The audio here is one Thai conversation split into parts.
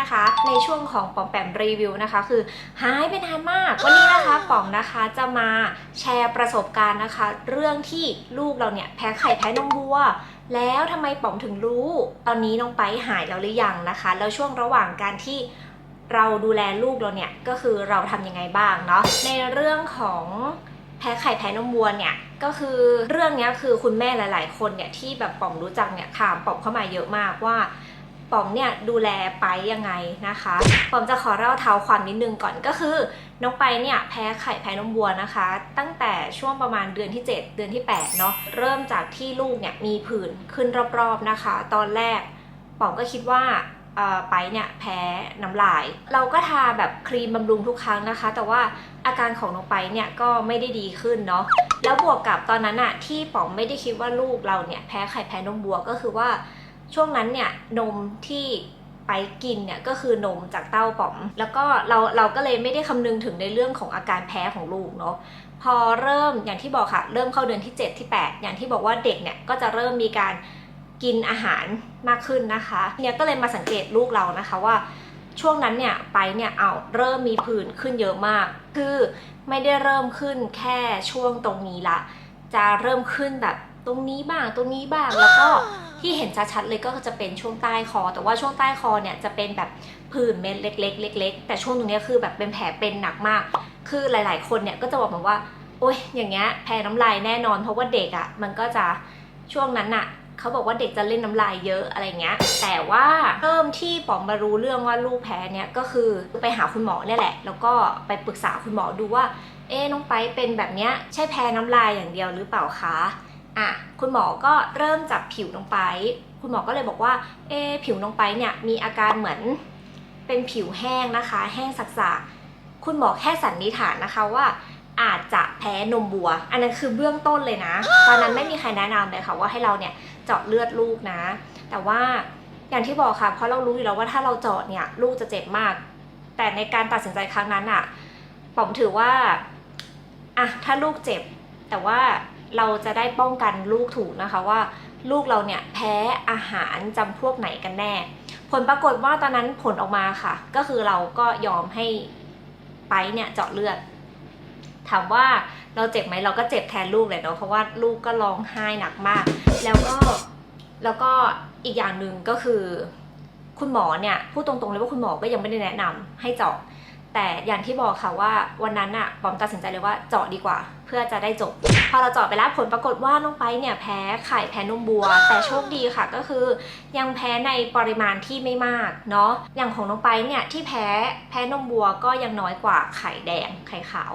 นะคะ ในช่วงของปอมแปมรีวิวนะคะ คือหายไปนานมาก วันนี้นะคะป๋อมนะคะจะมาแชร์ประสบการณ์นะคะ เรื่องที่ลูกเราเนี่ยแพ้ไข่แพ้นมวัวแล้วทำไมป๋อมถึงรู้ ตอนนี้น้องไปหายแล้วหรือยังนะคะ แล้วช่วงระหว่างการที่เราดูแลลูกเราเนี่ยก็คือเราทำยังไงบ้างเนาะในเรื่องของแพ้ไข่แพ้นมวัวเนี่ยก็คือเรื่องนี้คือคุณแม่หลาย ๆ คนเนี่ยที่แบบป๋อมรู้จักเนี่ยถามป๋อมเข้ามาเยอะมากว่า ป๋อมเนี่ยดูแลไปยังไงนะคะป๋อมจะขอเล่าเท้าความนิดนึงก่อนก็คือ น้องไปเนี่ยแพ้ไข่แพ้นมวัวนะคะ ตั้งแต่ช่วงประมาณเดือนที่ 7 เดือนที่8เนาะเริ่มจากที่ลูกเนี่ยมีผื่นขึ้นรอบๆนะคะ ตอนแรกป๋อมก็คิดว่าไปเนี่ยแพ้น้ำลาย เราก็ทาแบบครีมบำรุงทุกครั้งนะคะ แต่ว่าอาการของน้องไปเนี่ยก็ไม่ได้ดีขึ้นเนาะแล้วบวกกับตอนนั้นอะที่ป๋อมไม่ได้คิดว่าลูกเราเนี่ยแพ้ไข่แพ้นมวัวก็คือว่า ช่วงนั้นเนี่ยนมที่ไปกินเนี่ยก็คือนมจากเต้าป๋อม แล้วก็เราเราก็เลยไม่ได้คำนึงถึงในเรื่องของอาการแพ้ของลูกเนาะพอเริ่มอย่างที่บอกค่ะ เริ่มเข้าเดือนที่ 7 ที่ 8 อย่างที่บอกว่าเด็กเนี่ยก็จะเริ่มมีการกินอาหารมากขึ้นนะคะ เนี่ยก็เลยมาสังเกตลูกเรานะคะว่า ช่วงนั้นเนี่ยไปเนี่ยเอาเริ่มมีผื่นขึ้นเยอะมาก คือไม่ได้เริ่มขึ้นแค่ช่วงตรงนี้ละ จะเริ่มขึ้นแบบตรงนี้บ้างตรงนี้บ้างแล้วก็ ที่เห็นชัดๆเลยก็จะเป็นช่วงใต้คอ แต่ว่าช่วงใต้คอเนี่ยจะเป็นแบบผื่นเม็ดเล็กๆเล็กๆแต่ช่วงตรงนี้คือแบบเป็นแผลเป็นหนักมาก คือหลาย ๆ คนเนี่ยก็จะบอกมาว่า โอ๊ยอย่างเงี้ยแพ้น้ำลายแน่นอน เพราะว่าเด็กอะ่ะมันก็จะช่วงนั้นน่ะเขาบอกว่าเด็กจะเล่นน้ำลายเยอะอะไรเงี้ย แต่ว่าเริ่มที่ป๋อมมารู้เรื่องว่าลูกแพ้เนี่ยก็คือไปหาคุณหมอเนี่ยแหละ แล้วก็ไปปรึกษาคุณหมอดูว่า เอ๊น้องไปเป็นแบบเนี้ยใช่แพ้น้ำลายอย่างเดียวหรือเปล่าคะ อะคุณหมอก็เริ่มจับผิวน้องไป คุณหมอก็เลยบอกว่า เอ๊ผิวน้องไปเนี่ยมีอาการเหมือนเป็นผิวแห้งนะคะ แห้งสักๆคุณหมอแค่สันนิษฐานนะคะว่าอาจจะแพ้นมบัว อันนั้นคือเบื้องต้นเลยนะ ตอนนั้นไม่มีใครแนะนำเลยค่ะว่าให้เราเนี่ยเจาะเลือดลูกนะ แต่ว่าอย่างที่บอกค่ะ เพราะเรารู้อยู่แล้วว่าถ้าเราเจาะเนี่ยลูกจะเจ็บมาก แต่ในการตัดสินใจครั้งนั้นอะป๋อมถือว่าอะถ้าลูกเจ็บ แต่ว่า เราจะได้ป้องกันลูกถูกนะคะว่า ลูกเราเนี่ยแพ้อาหารจำพวกไหนกันแน่ ผลปรากฏว่าตอนนั้นผลออกมาค่ะ ก็คือเราก็ยอมให้ไปเนี่ยเจาะเลือด ถามว่าเราเจ็บไหมเราก็เจ็บแทนลูกเลยเนาะเพราะว่าลูกก็ร้องไห้หนักมาก แล้วก็แล้วก็อีกอย่างหนึ่งก็คือ คุณหมอเนี่ยพูดตรงๆเลยว่าคุณหมอก็ยังไม่ได้แนะนำให้เจาะ แต่อย่างที่บอกค่ะว่าวันนั้นอะปอมตัดสินใจเลยว่าเจาะดีกว่า เพื่อจะได้จบ พอเราเจาะไปแล้วผลปรากฏว่าน้องไปเนี่ยแพ้ไข่แพ้นมบัว แต่โชคดีค่ะก็คือ ยังแพ้ในปริมาณที่ไม่มากเนาะอย่างของน้องไปเนี่ยที่แพ้แพ้นมบัวก็ยังน้อยกว่าไข่แดงไข่ขาว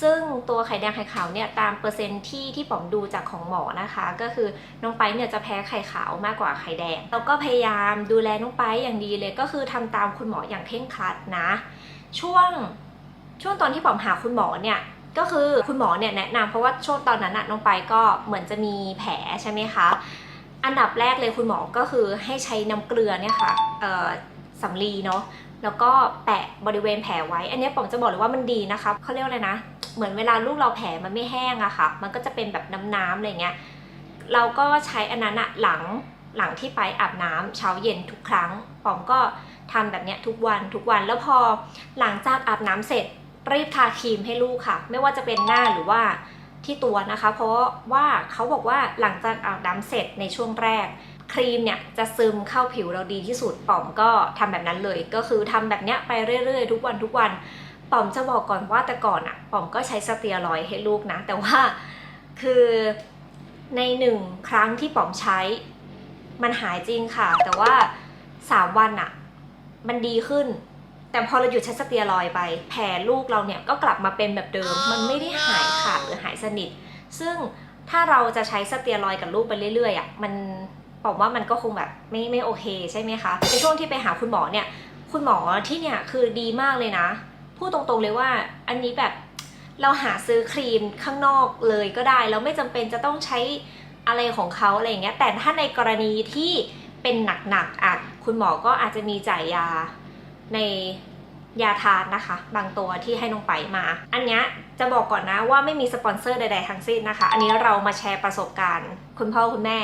ซึ่งตัวไข่แดงไข่ขาวเนี่ยตามเปอร์เซ็นต์ที่ที่ป๋อมดูจากของหมอนะคะ ก็คือน้องไปเนี่ยจะแพ้ไข่ขาวมากกว่าไข่แดงเราก็พยายามดูแลน้องไปอย่างดีเลยก็คือทำตามคุณหมออย่างเคร่งครัดนะ ช่วงช่วงตอนที่ปอมหาคุณหมอเนี่ยก็คือคุณหมอเนี่ยแนะนำเพราะว่าช่วงตอนนั้นน้องไปก็เหมือนจะมีแผลใช่ไหมคะ อันดับแรกเลยคุณหมอก็คือให้ใช้น้ำเกลือเนี่ยค่ะเอ่อสำลีเนาะแล้วก็แปะบริเวณแผลไว้ อันนี้ผมจะบอกเลยว่ามันดีนะคะเขาเรียกอะไรนะ เหมือนเวลาลูกเราแผลมันไม่แห้งอะค่ะ มันก็จะเป็นแบบน้ำๆอะไรเงี้ย เราก็ใช้อันนั้นอะหลัง หลังที่ไปอาบน้ำเช้าเย็นทุกครั้งปอมก็ทำแบบเนี้ยทุกวันทุกวันแล้วพอหลังจากอาบน้ำเสร็จรีบทาครีมให้ลูกค่ะ ไม่ว่าจะเป็นหน้าหรือว่าที่ตัวนะคะ เพราะว่าเขาบอกว่าหลังจากอาบน้ำเสร็จในช่วงแรก ครีมเนี่ยจะซึมเข้าผิวเราดีที่สุดป๋อมก็ทำแบบนั้นเลย ก็คือทำแบบเนี้ยไปเรื่อยๆ ทุกวันทุกวันป๋อมจะบอกก่อนว่าแต่ก่อนอะป๋อมก็ใช้สเตียรอยให้ลูกนะ แต่ว่าคือในหนึ่งครั้งที่ป๋อมใช้ มันหายจริงค่ะ แต่ว่าสามวันอะมันดีขึ้น แต่พอเราหยุดใช้สเตียรอยไป แผลลูกเราเนี่ยก็กลับมาเป็นแบบเดิม มันไม่ได้หายขาดหรือหายสนิท ซึ่งถ้าเราจะใช้สเตียรอยกับลูกไปเรื่อยๆอะมันบอกว่ามันก็คงแบบไม่ไม่โอเคใช่ไหมคะในช่วงที่ไปหาคุณหมอเนี่ยคุณหมอที่เนี่ยคือดีมากเลยนะ พูดตรงๆเลยว่าอันนี้แบบเราหาซื้อครีมข้างนอกเลยก็ได้ เราไม่จำเป็นจะต้องใช้ อะไรของเขาอะไรอย่างเงี้ยแต่ถ้าในกรณีที่เป็นหนักๆอะคุณหมอก็อาจจะมีจ่ายยาในยาทานนะคะ บางตัวที่ให้น้องไปมา อันเนี้ยจะบอกก่อนนะว่าไม่มีสปอนเซอร์ใดๆทั้งสิ้นนะคะ อันนี้เรามาแชร์ประสบการณ์ คุณพ่อคุณแม่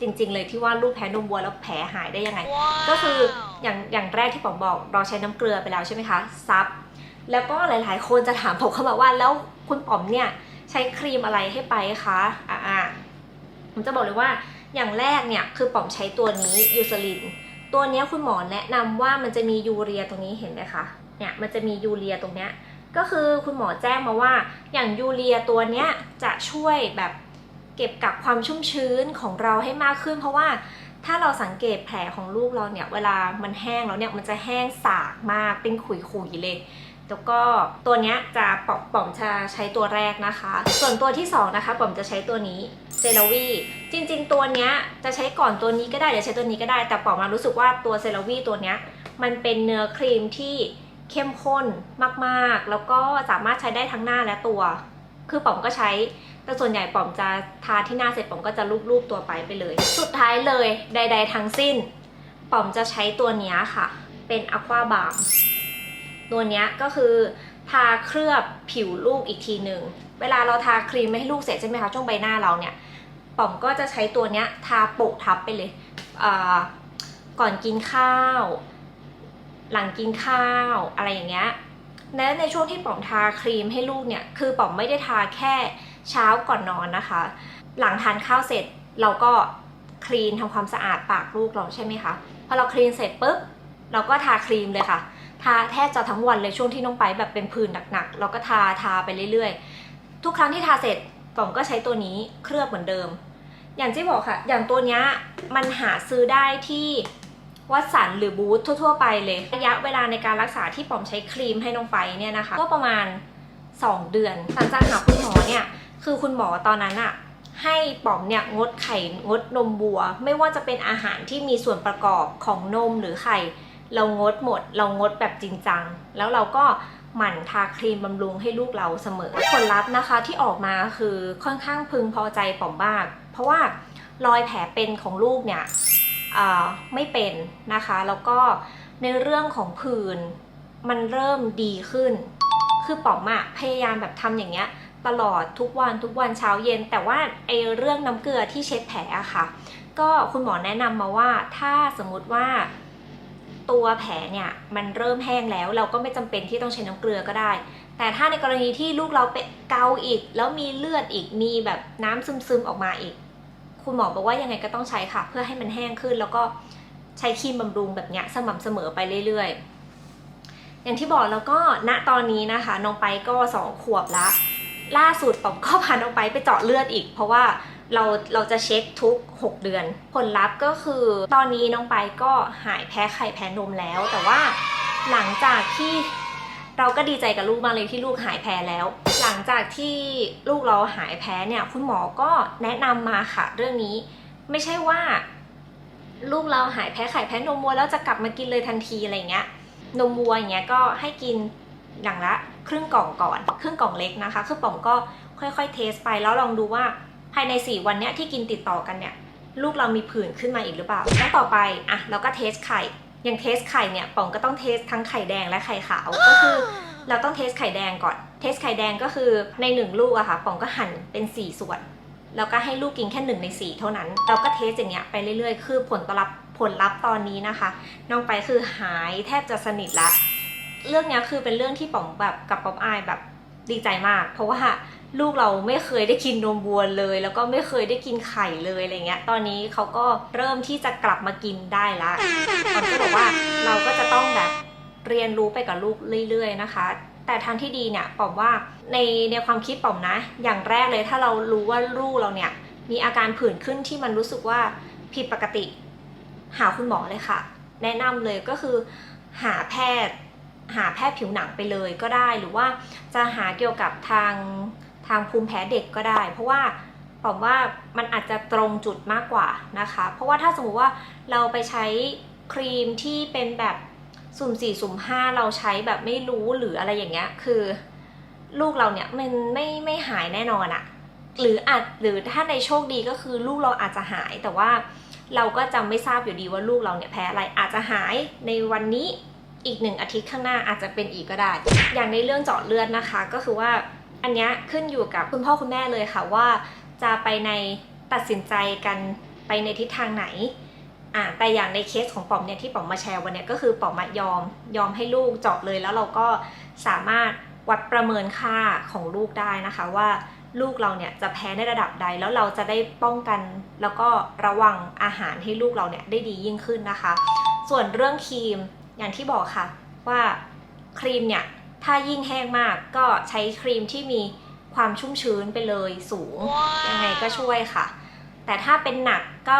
จจริง ๆ เลยที่ว่าลูกแพ้นมวัวแล้วแผลหายได้ยังไงก็คืออย่างอย่างแรกที่ผมบอกเราใช้น้ำเกลือไปแล้วใช่ไหมคะซับแล้วก็หลายๆ คนจะถามผมเข้ามาว่าแล้วคุณป๋อมเนี่ยใช้ครีมอะไรให้ไปคะอ่าอ่า ผมจะบอกเลยว่าอย่างแรกเนี่ยคือป๋อมใช้ตัวนี้ยูซลิน ตัวนี้คุณหมอแนะนำว่ามันจะมียูเรียตรงนี้เห็นไหมคะเนี่ยมันจะมียูเรียตรงเนี้ยก็คือคุณหมอแจ้งมาว่าอย่างยูเรียตัวเนี้ยจะช่วยแบบเก็บกักความชุ่มชื้นของเราให้มากขึ้น เพราะว่าถ้าเราสังเกตแผลของลูกเราเนี่ยเวลามันแห้งแล้วเนี่ยมันจะแห้งสากมากเป็นขุยๆเลยแล้วก็ตัวนี้จะปอมป๋อมจะใช้ตัวแรกนะคะ ส่วนตัวที่สองนะคะป๋อมจะใช้ตัวนี้ เซรวีจริง ๆ ตัวเนี้ยจะใช้ก่อนตัวนี้ก็ได้เดี๋ยวใช้ตัวนี้ก็ได้ แต่ป๋อมารู้สึกว่าตัวเซรวีตัวเนี้ยมันเป็นเนื้อครีมที่เข้มข้นมากๆ แล้วก็สามารถใช้ได้ทั้งหน้าและตัว คือป๋อมก็ใช้ แต่ส่วนใหญ่ป๋อมจะทาที่หน้าเสร็จป๋อมก็จะลูบๆตัวไปไปเลย สุดท้ายเลยใด ๆ ทั้งสิ้นป๋อมจะใช้ตัวเนี้ยค่ะ เป็นอควาบา m ตัวเนี้ยก็คือทาเคลือบผิวลูกอีกทีหนึ่ง เวลาเราทาครีมไม่ให้ลูกเสร็จใช่ไหมคะช่วงใบหน้าเราเนี่ย ป๋อมก็จะใช้ตัวเนี้ยทาโปะทับไปเลย ก่อนกินข้าว หลังกินข้าวอะไรอย่างเงี้ยและในช่วงที่ป๋อมทาครีมให้ลูกเนี่ย คือป๋อมไม่ได้ทาแค่เช้าก่อนนอนนะคะ หลังทานข้าวเสร็จเราก็คลีนทำความสะอาดปากลูกเราใช่ไหมคะ พอเราคลีนเสร็จปุ๊บเราก็ทาครีมเลยค่ะ ทาแทบจะทั้งวันเลยช่วงที่น้องไปแบบเป็นผื่นหนักๆ เราก็ทาทาไปเรื่อยๆ ทุกครั้งที่ทาเสร็จ ป๋อมก็ใช้ตัวนี้เคลือบเหมือนเดิม อย่างที่บอกค่ะ อย่างตัวนี้มันหาซื้อได้ที่วัดสันหรือบูธทั่ว ๆ ไปเลยระยะเวลาในการรักษาที่ปอมใช้ครีมให้น้องไปเนี่ยนะคะ ก็ประมาณ 2 เดือนหลังจากหาคุณหมอเนี่ยคือคุณหมอตอนนั้นอะให้ป๋อมเนี่ยงดไข่งดนมวัว ไม่ว่าจะเป็นอาหารที่มีส่วนประกอบของนมหรือไข่ เรางดหมด เรางดแบบจริงจัง แล้วเราก็ หมั่นทาครีมบำรุงให้ลูกเราเสมอ ผลลัพธ์นะคะที่ออกมาคือค่อนข้างพึงพอใจป๋อมมาก เพราะว่ารอยแผลเป็นของลูกเนี่ยไม่เป็นนะคะ แล้วก็ในเรื่องของผื่นมันเริ่มดีขึ้น คือป๋อมอะพยายามแบบทำอย่างเงี้ยตลอดทุกวันทุกวันเช้าเย็น แต่ว่าไอเรื่องน้ำเกลือที่เช็ดแผลอะค่ะ ก็คุณหมอแนะนำมาว่าถ้าสมมติว่า ตัวแผลเนี่ยมันเริ่มแห้งแล้ว เราก็ไม่จำเป็นที่ต้องใช้น้ำเกลือก็ได้ แต่ถ้าในกรณีที่ลูกเราเป็นเกาอีก แล้วมีเลือดอีกมีแบบน้ำซึมๆออกมาอีก คุณหมอบอกว่ายังไงก็ต้องใช้ค่ะ เพื่อให้มันแห้งขึ้น แล้วก็ใช้ครีมบำรุงแบบเนี้ยสม่ำเสมอไปเรื่อยๆ อย่างที่บอกแล้วก็ณตอนนี้นะคะน้องไปก็สองขวบละล่าสุดป๋อมก็พาน้องไปไปเจาะเลือดอีก เพราะว่า เราเราจะเช็คทุก 6 เดือน ผลลัพธ์ก็คือตอนนี้น้องไปก็หายแพ้ไข่แพ้นมแล้ว แต่ว่าหลังจากที่เราก็ดีใจกับลูกมากเลยที่ลูกหายแพ้แล้ว หลังจากที่ลูกเราหายแพ้เนี่ย คุณหมอก็แนะนำมาค่ะ เรื่องนี้ไม่ใช่ว่า ลูกเราหายแพ้ไข่แพ้นมวัวแล้วจะกลับมากินเลยทันทีอะไรเงี้ย นมวัวอย่างเงี้ยก็ให้กินอย่างละครึ่งกล่องก่อน ครึ่งกล่องเล็กนะคะคือป๋องก็ค่อยๆเทสไปแล้วลองดูว่า ภายใน 4 วันเนี้ยที่กินติดต่อกันเนี่ยลูกเรามีผื่นขึ้นมาอีกหรือเปล่าแล้วต่อไปอะเราก็เทสไข่อย่างเทสไข่เนี่ยป๋องก็ต้องเทสทั้งไข่แดงและไข่ขาวก็คือเราต้องเทสไข่แดงก่อน เทสไข่แดงก็คือในหนึ่งลูกอะค่ะป๋องก็หั่นเป็น 4 ส่วน แล้วก็ให้ลูกกินแค่หนึ่งในสี่เท่านั้น เราก็เทสอย่างเงี้ยไปเรื่อยๆ คือผลตอบรับผลลัพธ์ตอนนี้นะคะ น้องไปคือหายแทบจะสนิทละ เรื่องเนี้ยคือเป็นเรื่องที่ป๋องแบบกับป๊อปอายแบบดีใจมาก เพราะว่า ลูกเราไม่เคยได้กินนมวัวเลย แล้วก็ไม่เคยได้กินไข่เลยอะไรเงี้ย ตอนนี้เขาก็เริ่มที่จะกลับมากินได้ละป๋อมก็บอกว่าเราก็จะต้องแบบเรียนรู้ไปกับลูกเรื่อย ๆ นะคะ แต่ทางที่ดีเนี่ยป๋อมว่าในในความคิดป๋อมนะ อย่างแรกเลยถ้าเรารู้ว่าลูกเราเนี่ยมีอาการผื่นขึ้นที่มันรู้สึกว่าผิดปกติ หาคุณหมอเลยค่ะ แนะนำเลยก็คือหาแพทย์หาแพทย์ผิวหนังไปเลยก็ได้หรือว่าจะหาเกี่ยวกับทาง ทางภูมิแพ้เด็กก็ได้ เพราะว่าผมว่ามันอาจจะตรงจุดมากกว่านะคะ เพราะว่าถ้าสมมติว่าเราไปใช้ครีมที่เป็นแบบสุ่มสี่สุ่มห้าเราใช้แบบไม่รู้หรืออะไรอย่างเงี้ย คือ ลูกเราเนี่ยมันไม่ไม่หายแน่นอนอะหรืออาจหรือถ้าในโชคดีก็คือลูกเราอาจจะหายแต่ว่าเราก็จะไม่ทราบอยู่ดีว่าลูกเราเนี่ยแพ้อะไรอาจจะหายในวันนี้อีกหนึ่งอาทิตย์ข้างหน้าอาจจะเป็นอีกก็ได้ อย่างในเรื่องเจาะเลือดนะคะ ก็คือว่า อันนี้ขึ้นอยู่กับคุณพ่อคุณแม่เลยค่ะว่าจะไปในตัดสินใจกันไปในทิศทางไหนอ่าแต่อย่างในเคสของป๋อมเนี่ยที่ป๋อมมาแชร์วันเนี้ยก็คือป๋อมอะยอมยอมให้ลูกเจาะเลย แล้วเราก็สามารถวัดประเมินค่าของลูกได้นะคะว่าลูกเราเนี่ยจะแพ้ในระดับใดแล้วเราจะได้ป้องกัน แล้วก็ระวังอาหารให้ลูกเราเนี่ยได้ดียิ่งขึ้นนะคะ ส่วนเรื่องครีมอย่างที่บอกค่ะว่าครีมเนี่ย ถ้ายิ่งแห้งมากก็ใช้ครีมที่มีความชุ่มชื้นไปเลยสูง ยังไงก็ช่วยค่ะ แต่ถ้าเป็นหนักก็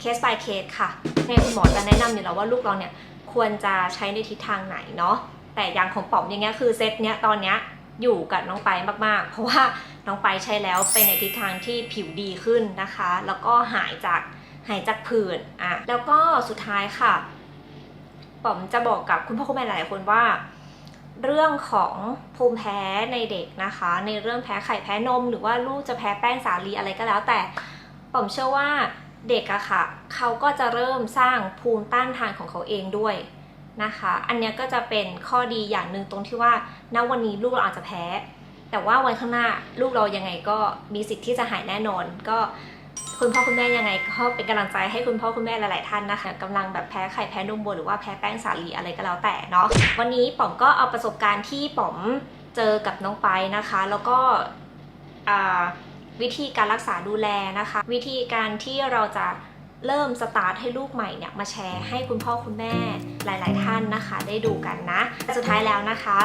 เคส by เคสค่ะในคุณหมอจะแนะนำอยู่แล้วว่าลูกเราเนี่ยควรจะใช้ในทิศทางไหนเนาะแต่อย่างของป๋อมอย่างเงี้ยคือเซตเนี้ยตอนเนี้ยอยู่กับน้องไปมากๆ เพราะว่าน้องไปใช้แล้วไปในทิศทางที่ผิวดีขึ้นนะคะ แล้วก็หายจากหายจากผื่นอะแล้วก็สุดท้ายค่ะป๋อมจะบอกกับคุณพ่อคุณแม่หลายๆคนว่า เรื่องของภูมิแพ้ในเด็กนะคะ ในเรื่องแพ้ไข่แพ้นม หรือว่าลูกจะแพ้แป้งสาลีอะไรก็แล้ว แต่ป๋อมเชื่อว่าเด็กอะค่ะ เขาก็จะเริ่มสร้างภูมิต้านทานของเขาเองด้วยนะคะ อันนี้ก็จะเป็นข้อดีอย่างหนึ่งตรงที่ว่าณวันนี้ลูกเราอาจจะแพ้ แต่ว่าวันข้างหน้าลูกเรายังไงก็มีสิทธิ์ที่จะหายแน่นอนก็ คุณพ่อคุณแม่ยังไงก็เป็นกำลังใจให้คุณพ่อคุณแม่หลาย ๆ ท่านนะคะกำลังแบบแพ้ไข่แพ้นมวัวหรือว่าแพ้แป้งสาลีอะไรก็แล้วแต่เนาะวันนี้ป๋อมก็เอาประสบการณ์ที่ป๋อมเจอกับน้องไปนะคะ แล้วก็วิธีการรักษาดูแลนะคะ วิธีการที่เราจะเริ่มสตาร์ทให้ลูกใหม่เนี่ยมาแชร์ให้คุณพ่อคุณแม่หลาย ๆ ท่านนะคะ ได้ดูกันนะแต่สุดท้ายแล้วนะคะ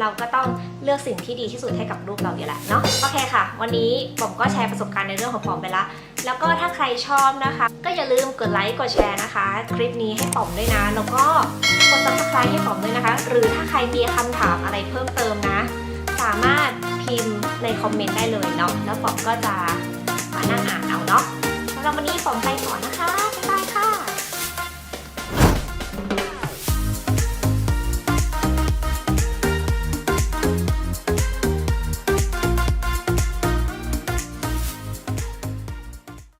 เราก็ต้องเลือกสิ่งที่ดีที่สุดให้กับลูกเราอยู่แหละเนาะโอเคค่ะ วันนี้ผมก็แชร์ประสบการณ์ในเรื่องของผมไปละแล้วก็ถ้าใครชอบนะคะ ก็อย่าลืมกดไลค์กดแชร์นะคะ คลิปนี้ให้ผมด้วยนะ แล้วก็กด subscribe ให้ผมด้วยนะคะ หรือถ้าใครมีคำถามอะไรเพิ่มเติมนะ สามารถพิมพ์ในคอมเมนต์ได้เลยเนาะแล้วผมก็จะมานั่งอ่านเอาเนาะสำหรับวันนี้ผมไปก่อนนะคะ